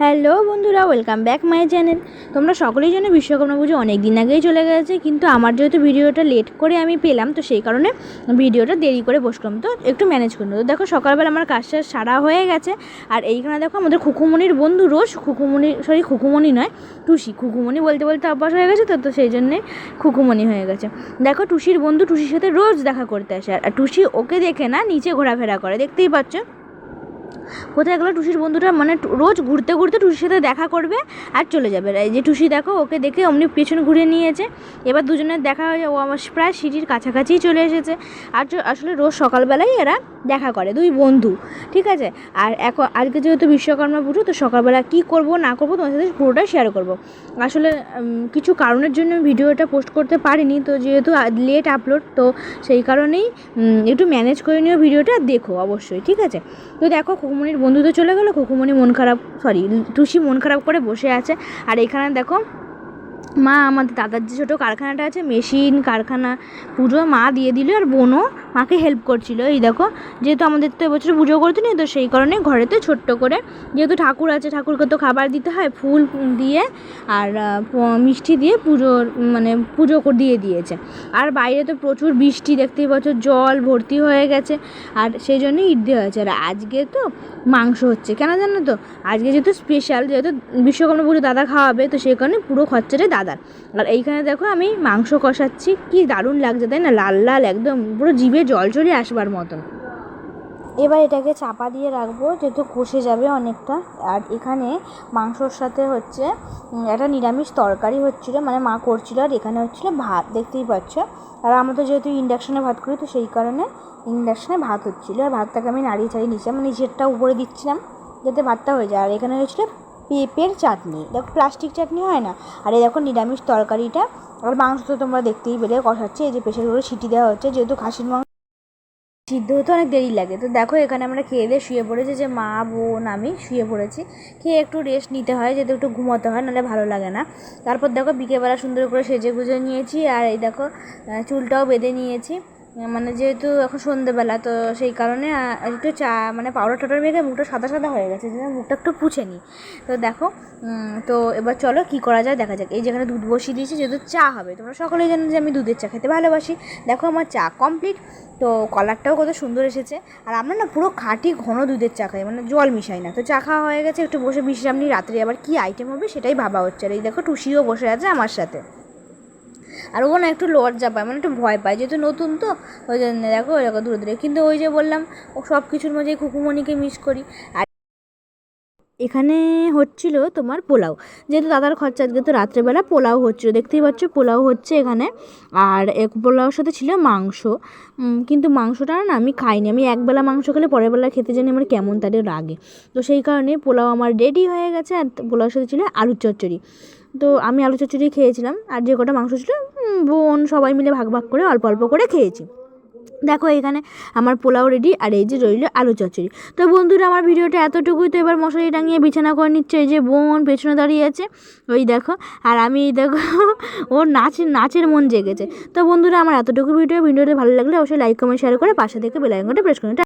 Hello বন্ধুরা, welcome back my channel. তোমরা সকলেই জানো বিশ্বকর্মা পুজো অনেক দিন আগেই চলে গেছে, কিন্তু আমার যেহেতু ভিডিওটা লেট করে আমি পেলাম, তো সেই কারণে ভিডিওটা দেরি করে বসলাম। তো একটু ম্যানেজ করল তো দেখো, সকালবেলা আমার কাজটা সারা হয়ে গেছে, আর এইখানে দেখো আমাদের খুকুমনির বন্ধু রোজ, খুকুমনি সরি খুকুমনি নয়, টুসি। খুকুমনি বলতে বলতে অভ্যাস হয়ে গেছে তো তো সেই জন্যে খুকুমনি হয়ে গেছে। দেখো, টুসির বন্ধু টুসির সাথে রোজ দেখা করতে আসে, আর টুসি ওকে দেখে না, নিচে ঘোরাফেরা করে, দেখতেই পাচ্ছ? কোথায় গেলো টুসির বন্ধুটা? মানে রোজ ঘুরতে ঘুরতে টুসির সাথে দেখা করবে আর চলে যাবে। এই যে টুসি দেখো, ওকে দেখে অমনি পেছন ঘুরিয়ে নিয়েছে। এবার দুজনের দেখা হয়ে ও আমার প্রায় সিটির কাছাকাছিই চলে এসেছে। আর আসলে রোজ সকালবেলাই এরা দেখা করে, দুই বন্ধু। ঠিক আছে? আর এখন আজকে যেহেতু বিশ্বকর্মা পুজো, তো সকালবেলা কী করব, না করব তোমার সাথে পুরোটা শেয়ার করব। আসলে কিছু কারণের জন্য ভিডিওটা পোস্ট করতে পারিনি, তো যেহেতু লেট আপলোড তো সেই কারণেই একটু ম্যানেজ করে নিও ভিডিওটা, দেখো অবশ্যই। ঠিক আছে? তো দেখো খুকুমনির বন্ধু তো চলে গেলো খুকুমণি মন খারাপ সরি টুসি মন খারাপ করে বসে আছে। আর এখানে দেখো, মা আমাদের দাদার যে ছোটো কারখানাটা আছে, মেশিন, কারখানা, পুজো মা দিয়ে দিল, আর বোনও মাকে হেল্প করছিল। এই দেখো, যেহেতু আমাদের তো এবছর পুজো করতে নেই তো সেই কারণে ঘরেতে ছোট্ট করে, যেহেতু ঠাকুর আছে, ঠাকুরকে তো খাবার দিতে হয়, ফুল দিয়ে আর মিষ্টি দিয়ে পুজোর মানে পুজো দিয়ে দিয়েছে। আর বাইরে তো প্রচুর বৃষ্টি, দেখতেই পাচ্ছ, জল ভর্তি হয়ে গেছে, আর সেই জন্যই ঈদ দেওয়া হয়েছে। আর আজকে তো মাংস হচ্ছে, কেন জানো তো? আজকে যেহেতু স্পেশাল যেহেতু বিশ্বকর্মা পুজো দাদা খাওয়াবে, তো সেই কারণে পুরো খরচাটাই দাদার। আর এইখানে দেখো আমি মাংস কষাচ্ছি, কি দারুণ লাগছে, তাই না? লাল লাল, একদম পুরো জিভে জল চলে আসবার মতন। এবার এটাকে চাপা দিয়ে রাখব, যেহেতু কষে যাবে অনেকটা। আর এখানে মাংসর সাথে হচ্ছে একটা নিরামিষ তরকারি হচ্ছিল মানে মা করছিল, আর এখানে হচ্ছিল ভাত, দেখতেই পাচ্ছ। আর আমরা তো যেহেতু ইন্ডাকশানে ভাত করি, তো সেই কারণে ইন্ডাকশানে ভাত হচ্ছিল। আর ভাতটাকে আমি নাড়িয়ে ছাড়িয়ে নিচ্ছিলাম মানে নিচেরটা উপরে দিচ্ছিলাম, যাতে ভাতটা হয়ে যায়। আর এখানে হয়েছিলো পেঁপের চাটনি। দেখো, প্লাস্টিক চাটনি হয় না? আর এই দেখো নিরামিষ তরকারিটা। আর মাংস তো তোমরা দেখতেই পেলে, কষাচ্ছে, এই যে প্রেশার করে সিটি দেওয়া হচ্ছে, যেহেতু খাসির মাংস সিদ্ধ হতে অনেক দেরি লাগে। তো দেখো এখানে আমরা খেয়ে দিয়ে শুয়ে পড়েছি যে মা, বোন, আমি শুয়ে পড়েছি। খেয়ে একটু রেস্ট নিতে হয় যেহেতু একটু ঘুমোতে হয়, নাহলে ভালো লাগে না। তারপর দেখো বিকেলবেলা সুন্দর করে সেজে গুজে নিয়েছি, আর এই দেখো চুলটাও বেঁধে নিয়েছি। মানে যেহেতু এখন সন্ধেবেলা, তো সেই কারণে একটু চা মানে পাউডার টাউডার মেখে মুখটা সাদা সাদা হয়ে গেছে যে মুখটা একটু পুছে নিই। তো দেখো তো এবার চলো কী করা যায় দেখা যাক। এই যেখানে দুধ বসিয়ে দিয়েছি, যেহেতু চা হবে, তোমরা সকলেই জানো যে আমি দুধের চা খেতে ভালোবাসি। দেখো আমার চা কমপ্লিট তো কলারটাও কত সুন্দর এসেছে। আর আমরা না পুরো খাঁটি ঘন দুধের চা খাই মানে জল মিশাই না। তো চা খাওয়া হয়ে গেছে, একটু বসে বিশ্রাম নিই, রাত্রে আবার কী আইটেম হবে সেটাই ভাবা হচ্ছে। আর এই দেখো, টুসিও বসে আছে আমার সাথে। আর ও না একটু লজ্জা পায় মানে একটু ভয় পায়, যেহেতু নতুন তো, ওই জন্য দেখো, ওই দেখো দূরে দূরে। কিন্তু ওই যে বললাম, ও সব কিছুর মধ্যে খুকুমণিকে মিস করি। আর এখানে হচ্ছিল তোমার পোলাও। যেহেতু দাদার খরচা আজকে তো রাত্রেবেলা, পোলাও হচ্ছিল। দেখতেই পাচ্ছ, পোলাও হচ্ছে এখানে। আর এক পোলাওর সাথে ছিল মাংস। কিন্তু মাংসটা না আমি খাইনি। আমি একবেলা মাংস খেলে পরের বেলা খেতে জানি আমার কেমন তাদের লাগে তো সেই কারণে পোলাও আমার রেডি হয়ে গেছে, আর পোলাওর সাথে ছিল আলুর চচ্চড়ি। তো আমি আলু চচ্চড়ি খেয়েছিলাম, আর যে কটা মাংস ছিল বোন সবাই মিলে ভাগ ভাগ করে অল্প অল্প করে খেয়েছি। দেখো এখানে আমার পোলাও রেডি আর এই যে রইল আলু চচ্চড়ি। তো বন্ধুরা, আমার ভিডিওটা এতটুকুই। তো এবার মশারি টাঙিয়ে বিছানা করে নিচ্ছে। এই যে বোন পেছনে দাঁড়িয়ে আছে। ওই দেখো। আর আমি এই দেখো ওর নাচের নাচের মন জেগেছে। তো বন্ধুরা, আমার এতটুকু ভিডিও। ভিডিওটা ভালো লাগলে অবশ্যই লাইক কমেন্ট শেয়ার করে পাশে থেকে বেলাইকনটা প্রেস করুন।